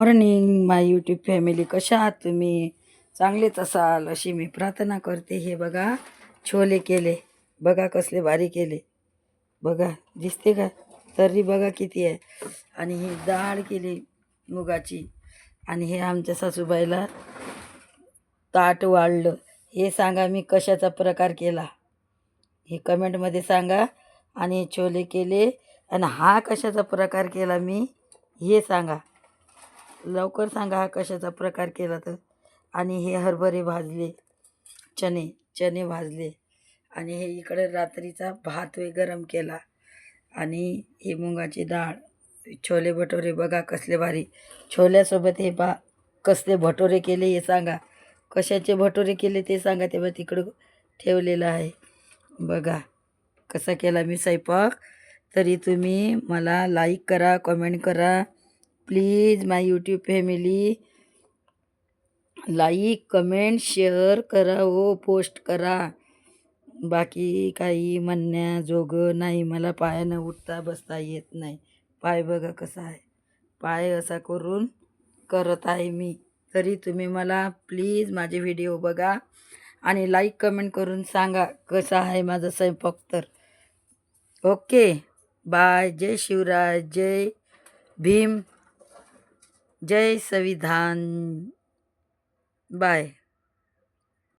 Morning माय YouTube family कशा आहात तुम्ही? चांगलेच असाल अशी मी प्रार्थना करते. हे बघा छोले केले. बघा कसले भारी केले. बघा दिसते का? तर्री बघा किती आहे. आणि ही डाळ केली मुगाची. आणि हे आमच्या सासूबाईला ताट वाढलं. हे सांगा मी कशाचा प्रकार केला? हे कमेंटमध्ये सांगा. आणि छोले केले. आणि हा कशाचा प्रकार केला मी? हे सांगा. लवकर सांगा हा कशाचा प्रकार केला तर. आणि हे हरभरे भाजले चणे चणे भाजले. आणि हे इकडे रात्रीचा भात वे गरम केला. आणि हे मुगाची डाळ छोले भटोरे बघा कसले भारी. छोल्यासोबत हे बा कसले भटोरे केले हे सांगा. कशाचे भटोरे केले ते सांगा. तेव्हा तिकडं ठेवलेलं आहे. बघा कसा केला मी स्वयंपाक. तरी तुम्ही मला लाईक करा कमेंट करा. Please my YouTube family. Like comment share करा हो पोस्ट करा. बाकी काही म्हणण्याजोगं नाही मला पायानं उठता बसता येत नाही. पाय बघा कसा आहे. पाय असा करून करत आहे मी. तरी तुम्ही मला प्लीज माझे व्हिडिओ बघा आणि लाईक कमेंट करून सांगा कसा आहे माझा स्वयंपाक तर. ओके. बाय. जय शिवराय. जय भीम. जय संविधान. बाय.